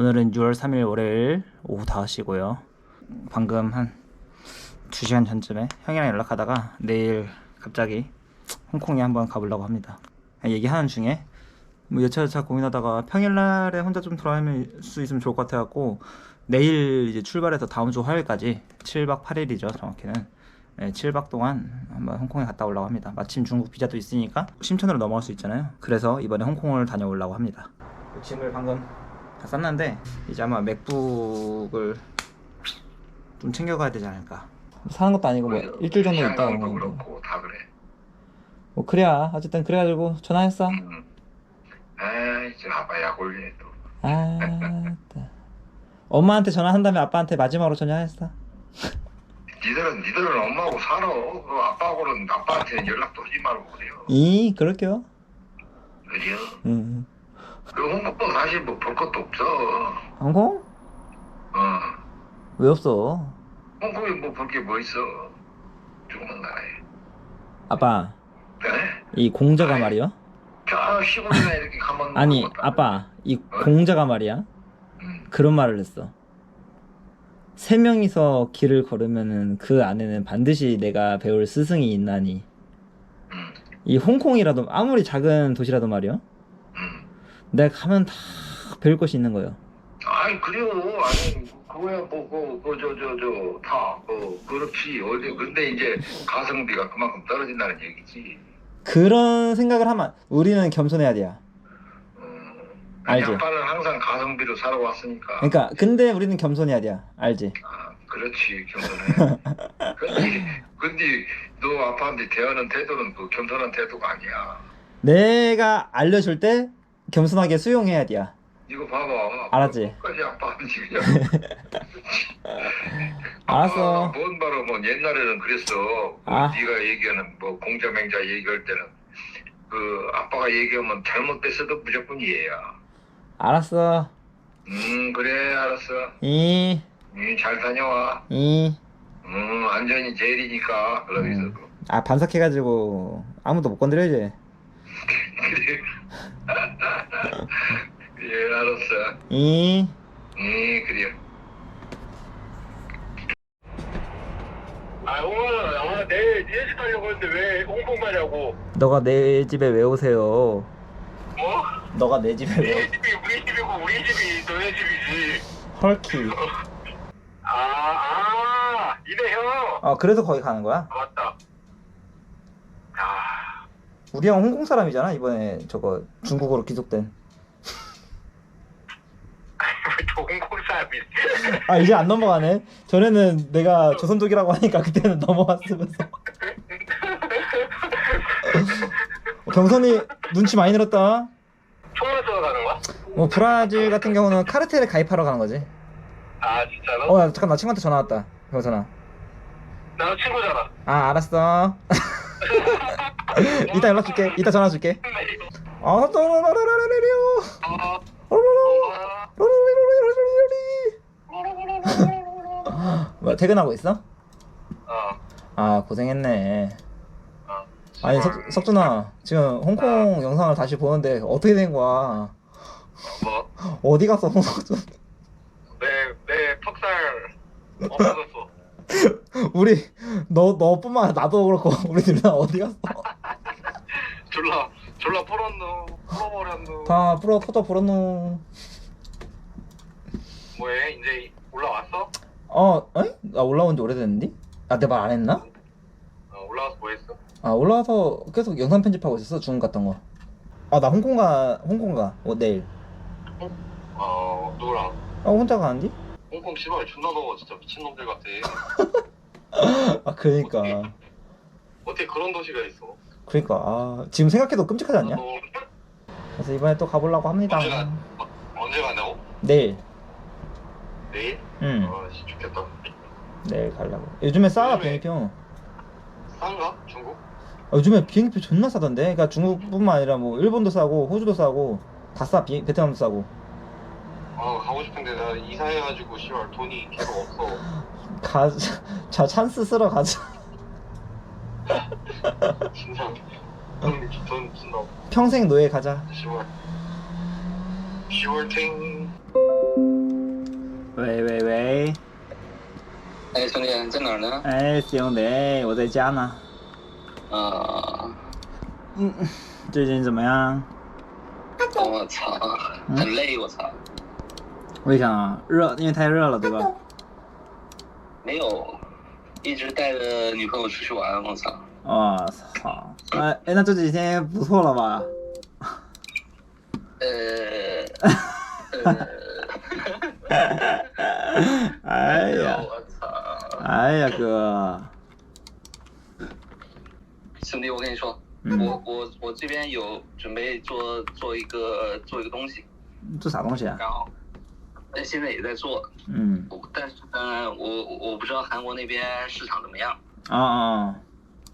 오늘은 6월 3일 월요일 오후 5시고요. 방금 한 2시간 전쯤에 형이랑 연락하다가 내일 갑자기 홍콩에 한번 가보려고 합니다. 얘기하는 중에 뭐 여차여차 고민하다가 평일날에 혼자 좀 돌아다닐 수 있으면 좋을 것 같아갖고 내일 이제 출발해서 다음 주 화요일까지 7박 8일이죠 정확히는 네, 7박 동안 한번 홍콩에 갔다 오려고 합니다. 마침 중국 비자도 있으니까 심천으로 넘어갈 수 있잖아요. 그래서 이번에 홍콩을 다녀오려고 합니다. 짐을 방금 다 쌌는데 이제 아마 맥북을 좀 챙겨가야 되지 않을까. 사는 것도 아니고 뭐 일주일 정도 있다 건데. 그렇고 다 그래. 뭐 그래야 어쨌든 그래가지고 전화했어. 음. 아이 저 아빠 약 올리네 또. 아, 따. 엄마한테 전화한 다음에 아빠한테 마지막으로 전화했어. 니들은 니들은 엄마하고 살아. 그 아빠하고는 아빠한테 연락도 하지 말고 그래요. 이 그럴게요. 그래요? 음. 그 홍콩도 사실 뭐 볼 것도 없어. 홍콩? 어. 왜 없어? 홍콩에 뭐볼 게 뭐 있어. 조그만 나라에. 아빠 그래? 이 공자가 말이야? 저 시골이나 이렇게 가면 아니 뭐 아빠 이 공자가 말이야 음. 그런 말을 했어. 세 명이서 길을 걸으면은 그 안에는 반드시 내가 배울 스승이 있나니 음. 이 홍콩이라도 아무리 작은 도시라도 말이야 음. 내가 가면 다 배울 것이 있는 거예요. 아니 그래요. 아니 그거야 뭐그저저저다 뭐 그렇지 어디 근데 이제 가성비가 그만큼 떨어진다는 얘기지. 그런 생각을 하면 우리는 겸손해야 돼요. 음, 알지? 아빠는 항상 가성비로 살아왔으니까. 그러니까 근데 우리는 겸손해야 돼요. 알지? 아, 그렇지 겸손해. 근데 근데 너 아빠한테 대하는 태도는 그 겸손한 태도가 아니야. 내가 알려줄 때 겸손하게 수용해야 돼요. 이거 봐봐. 알았지? 끝까지 아빠한테 그냥. 알았어. 아빠가 뭔 바로 뭐 옛날에는 그랬어. 그 아. 네가 얘기하는 뭐 공자맹자 얘기할 때는 그 아빠가 얘기하면 잘못됐어도 무조건 이해야. 알았어. 음 그래 알았어. 이, 음, 잘 다녀와. 이. 음 안전이 제일이니까 그러면서 음. 아 반삭해가지고 아무도 못 건드려야지. 그래. 예 알았어. 이. 음 그래요. 아 홍아 아 내일 니네 집 가려고 했는데 왜 홍콩 가냐고 너가 내 집에 왜 오세요? 뭐? 너가 내 집에 왜? 니네 집이 우리 집이고 우리 집이 너네 집이지 헐키. 아, 아, 니네 형. 아 그래서 거기 가는 거야? 아, 맞다. 아, 우리 형 홍콩 사람이잖아 이번에 저거 중국어로 귀속된. 저 홍콩 사람이. 아 이제 안 넘어가네. 전에는 내가 조선족이라고 하니까 그때는 넘어갔으면서. 경선이 눈치 많이 늘었다. 총을 쏘러 가는 거야? 뭐 브라질 같은 경우는 카르텔에 가입하러 가는 거지. 아, 진짜로? 어 야, 잠깐 나 친구한테 전화 왔다. 경선아. 나도 친구잖아. 아 알았어. 이따 연락 줄게. 이따 전화 줄게. 아. 어, 뭐 퇴근하고 있어? 어, 아 고생했네. 어. 아니 석, 석준아 지금 홍콩 영상을 다시 보는데 어떻게 된 거야? 뭐, 어디 갔어 홍석준? 내, 내 턱살 없어졌어. 우리 너 너뿐만 아니라 나도 그렇고 우리 둘다 어디 갔어? 졸라, 풀었노. 풀어버렸노. 다 풀어 포터 불었노. 뭐해? 이제 올라왔어? 어, 어이? 나 올라온 지 오래됐는데? 아, 내 말 안 했나? 어, 올라와서 뭐 했어? 아, 올라와서 계속 영상 편집하고 있었어, 중국 갔던 거. 아, 나 홍콩 가, 홍콩 가, 어, 내일. 어, 누구랑? 아, 혼자 가는디? 홍콩 씨발 존나 더워 진짜 미친놈들 같아 아, 그러니까. 어떻게 그런 도시가 있어 그러니까, 아, 지금 생각해도 끔찍하지 않냐? 너 그래서 이번에 또 가보려고 합니다. 언제 가? 언제 간다고? 내일. 내일? 응, 아 씨 좋겠다 내일 가려고. 요즘에 싸, 요즘에- 비행기표. 싼가? 중국? 아, 요즘에 비행기표 존나 싸던데? 그러니까 중국뿐만 아니라 뭐, 일본도 싸고, 호주도 싸고, 다 싸, 비, 베트남도 싸고. 아 가고 싶은데 나 이사해가지고 씨발 돈이 계속 없어 가자, 자, 찬스 쓰러 가자. 진짜 돈, 돈 준다 평생 노예 가자. 씨발 10월 탱 喂喂喂，哎，兄弟，你在哪儿呢？哎，兄弟，我在家呢。啊，嗯，最近怎么样？我操，很累，我操，为啥？热，因为太热了，对吧？没有，一直带着女朋友出去玩，我操， 我操！哎哎，那这几天不错了吧？呃，呃，哎呀，我操，哎呀，哥，兄弟，我跟你说，嗯。我我我这边有准备做做一个做一个东西，这啥东西啊？然后，但现在也在做，嗯，我但是呢，我我我不知道韩国那边市场怎么样，啊啊，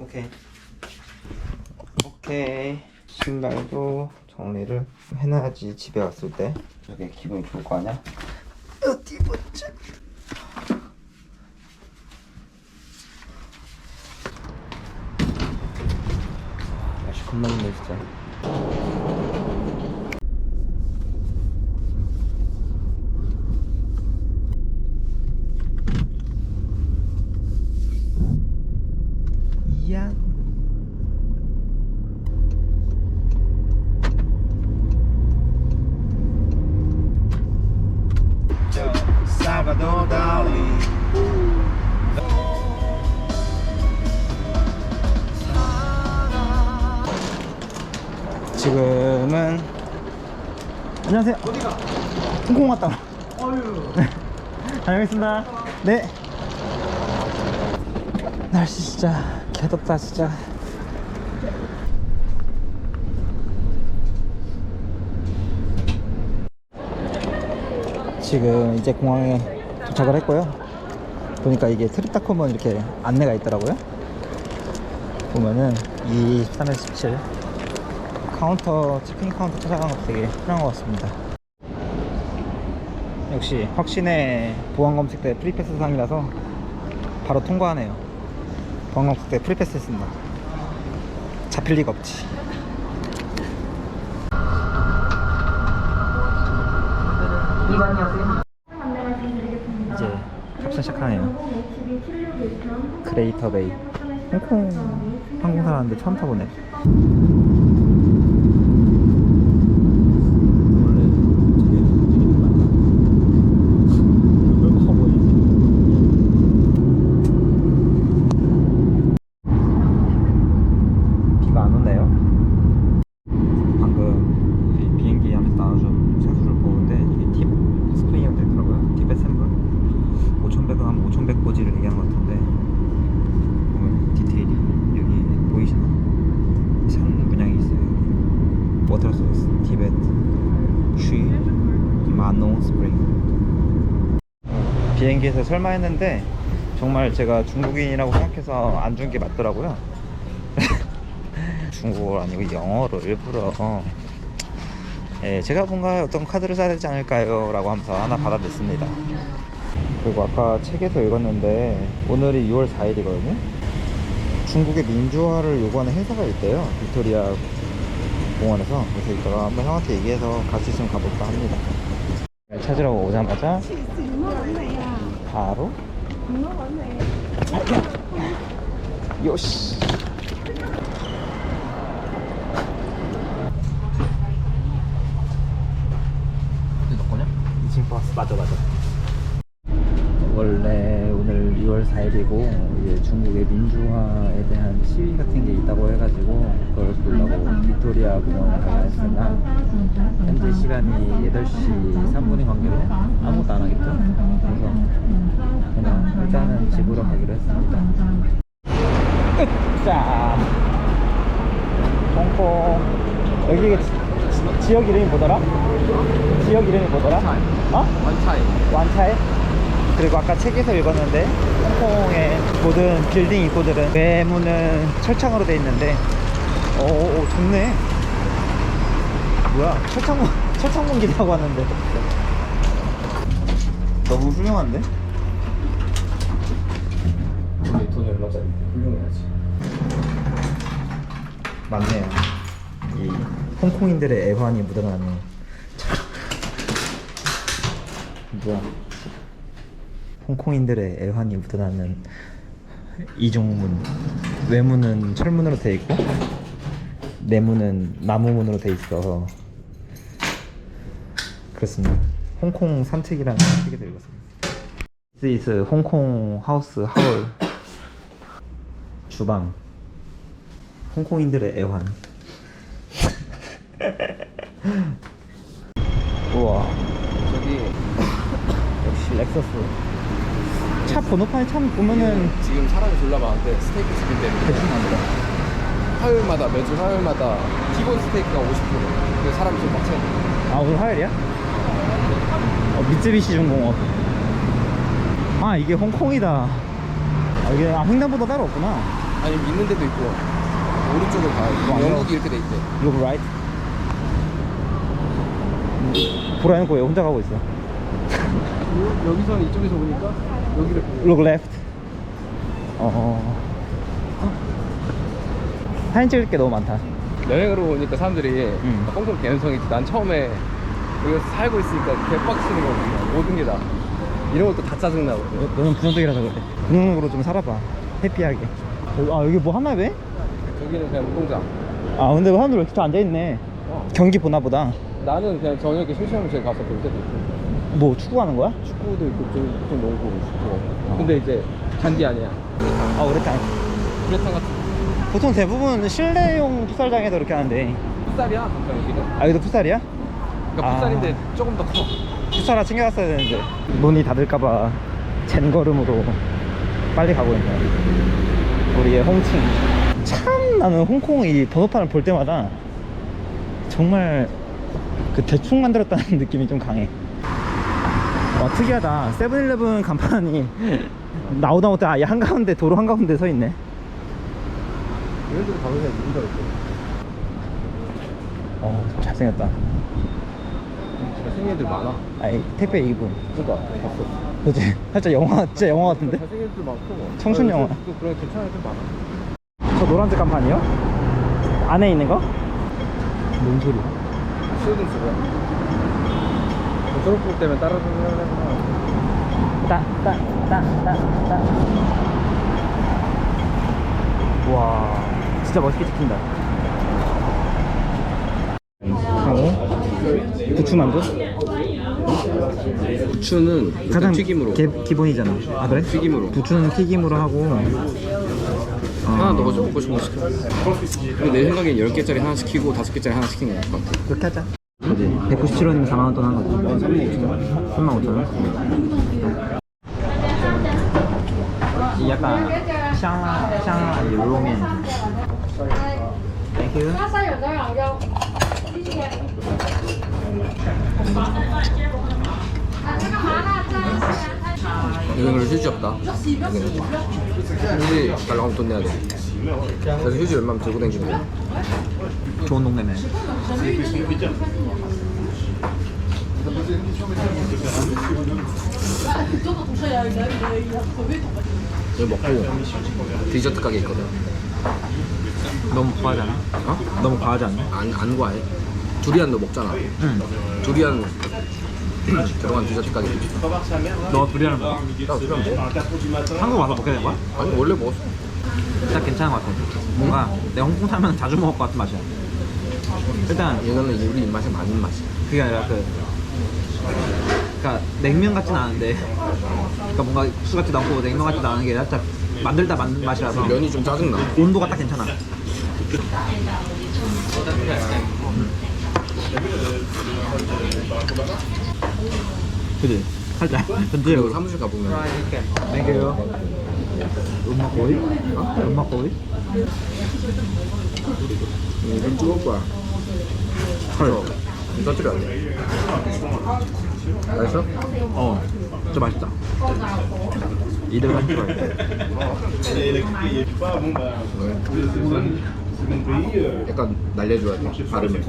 오케이. 오케이. 신발도 정리를 해놔야지 집에 왔을 때 되게 기분이 좋을 거 아니야? 어유. 다녀오겠습니다. 네. 날씨 진짜 개덥다 진짜. 지금 이제 공항에 도착을 했고요. 보니까 이게 트립닷컴은 이렇게 안내가 있더라고요. 보면은 23일 17 카운터 체크인 카운터 찾아가는 것도 되게 편한 것 같습니다. 역시 확신의 보안 검색 때 프리패스 상이라서 바로 통과하네요. 보안 검색 때 프리패스 했습니다. 잡힐 리가 없지. 이제 탑승 시작하네요. 크레이터 베이. 홍콩 항공사 라는데 처음 타보네. 원래 되게 움직이는 거 커 보이지? 비가 안 오네요. 방금 우리 비행기 안에서 나와준 생수를 보는데 이게 팁 스프링이라고 되더라고요. 팁의 샘플 5,100원 하면 5,100 고지를 얘기하는 것 같은데 보면 디테일이 여기 보이시나? 산 문양이 있어요. 워터 소스 티벳 쉬 마노 스프링 비행기에서 설마 했는데 정말 제가 중국인이라고 생각해서 안 준 게 맞더라고요. 중국어 아니고 영어로 일부러 예, 제가 뭔가 어떤 카드를 써야 되지 않을까요? 라고 하면서 하나 받아냈습니다. 그리고 아까 책에서 읽었는데 오늘이 6월 4일이거든요. 중국의 민주화를 요구하는 행사가 있대요. 빅토리아 공원에서. 그래서 이따가 한번 형한테 얘기해서 갈 수 있으면 가볼까 합니다. 찾으러 오자마자 바로? 요시. 너 거냐? 2층 버스. 맞아 맞아. 원래 오늘 2월 4일이고 이제 중국의 민주화에 대한 시위 같은 게 있다고 해가지고 공원에 가야 했으나 현재 시간이 8시 3분인 관계로 아무것도 안 하겠죠? 그래서 그냥 일단은 집으로 가기로 했습니다 자 홍콩 여기 진- 지역 이름이 뭐더라? 지역 이름이 뭐더라? 어? 원차이. 완차에? 그리고 아까 책에서 읽었는데 홍콩의 모든 빌딩 입구들은 외문은 철창으로 돼 있는데 오, 오 좋네 뭐야 철창문 철창문기라고 하는데 너무 훌륭한데? 우리 돈이 얼마짜리? 훌륭해야지. 맞네요 이 홍콩인들의 애환이 묻어나는 뭐야 홍콩인들의 애환이 묻어나는 이중문 외문은 철문으로 돼 있고 내문은 나무문으로 돼 있어. 그렇습니다. 홍콩 산책이라는 책에도 읽었습니다. This is 홍콩 하우스 하울 주방. 홍콩인들의 애환. 우와. 저기 역시 렉서스. 차 번호판에 참 보면은 지금 사람이 졸라 많은데 스테이크 집인데. 대충 안돼 화요일마다 매주 화요일마다 기본 스테이크가 50%. 그 사람이 막 채워. 아 오늘 화요일이야? 어, 미쯔비시 중공업 아 이게 홍콩이다 아 이게 아, 횡단보도 따로 없구나 아니 있는 데도 있고 오른쪽으로 돼. 아니요. 영국이 이렇게 돼 있대. Look right 보라놓고 왜 혼자 가고 있어 여기서는 이쪽에서 오니까 여기를 보고. Look left 어 사진 찍을 게 너무 많다 여행으로 오니까 사람들이 음. 홍콩 개연성이 있지. 난 처음에 여기서 살고 있으니까 개빡치는 거거든. 모든 게 다. 이런 것도 다 짜증나고. 너- 너는 부정적이라서 그래 부정적으로 좀 살아봐 해피하게 여기- 아 여기 뭐 하나 왜? 저기는 그냥 운동장. 아 근데 사람들 왜 이렇게 다 앉아있네 어. 경기 보나 보다 나는 그냥 저녁에 심심하면 저기 가서 볼 때도 있고. 뭐 축구하는 거야? 축구도 있고 좀, 좀 농구 있고. 어. 근데 이제 잔디 아니야. 아 우레탄 구레탕 같은 보통 대부분 실내용 풋살장에서 그렇게 하는데 풋살이야, 가끔 여기는. 아 여기도 풋살이야? 그러니까 아. 풋살인데 조금 더 커. 풋살 하나 챙겨갔어야 되는데 문이 닫을까봐 젠 걸음으로 빨리 가고 있네 우리의 홍칭 참 나는 홍콩 이 번호판을 볼 때마다 정말 그 대충 만들었다는 느낌이 좀 강해 와 특이하다 세븐일레븐 간판이 나오다 못해 아예 한가운데 도로 한가운데 서 있네 이런 데로 가면 그냥 누군가 있고. 어 잘생겼다 잘생긴 애들 많아. 아이 택배 2분 그니까, 봤어. 그치 살짝 영화 진짜 영화 같은데 잘생긴 애들 많고. 청춘 아, 영화. 또 그런 괜찮은 애들 많아. 저 노란색 간판이요? 안에 있는 거? 뭔 소리야? 시우든 쓰고. 졸업복 때문에 따라다니려고 따, 따, 따, 따, 따. 와, 진짜 멋있게 찍힌다. 하고 부추만두? 부추는 가장 튀김으로. 개, 기본이잖아. 아 그래? 튀김으로. 부추는 튀김으로 하고 하나 넣어줘 먹고 싶은 거 시켜 근데 내 생각엔 10개짜리 하나 시키고 5개짜리 하나 시키는 게 나을 것 같아 그렇게 하자. 그지? 197원이면 4만 원돈 하는 거지. 3만 5천 원. 이 약간 샹, 샹 로면. Thank you. 이거는 휴지 없다. 휴지 달라고 돈 내야 돼. 그래서 휴지 웬만하면 들고 다니면 돼. 뭐. 좋은 동네네. 여기 먹고 디저트 가게 있거든. 너무 과하지 않아? 어? 너무 과하지 않아? 안, 안 과해 두리안 너 먹잖아 응. 두리안 들어간 디저트 가게 있지 너 두리안을 먹어? 나 두리안 먹어 한국 와서 먹게 된 거야? 아니 원래 먹었어 일단 괜찮은 것 같아. 뭔가 내가 홍콩 살면 자주 먹을 것 같은 맛이야. 일단 이거는 우리 입맛에 맞는 맛이야 그게 아니라 그 그러니까 냉면 같진 않은데 그러니까 뭔가 국수 같지도 않고 냉면 같지도 않은 게 살짝 만들다 만든 맛이라서 면이 좀 짜증나 온도가 딱 괜찮아. 그지? 살짝 전체적으로. 사무실 가보면 땡큐. 음악 거의? 어? 음악 거의? 음, 좀 뜨거울 거야 헐. 돼. 맛있어? 어. 좀 맛있다. 이대로 맛있어 약간 날려줘야 돼. 발음을.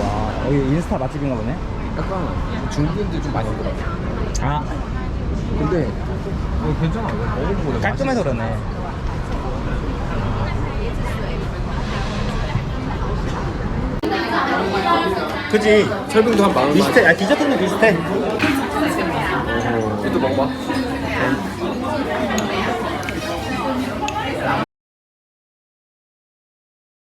와 여기 인스타 맛집인가 보네. 약간 중국인들 좀 많이 오더라고. 아 근데 어, 괜찮아. 먹어보고 깔끔해서 그러네. 그지 설빙도 한 만 원. 비슷해. 아 디저트는 비슷해. 얘도 먹어봐.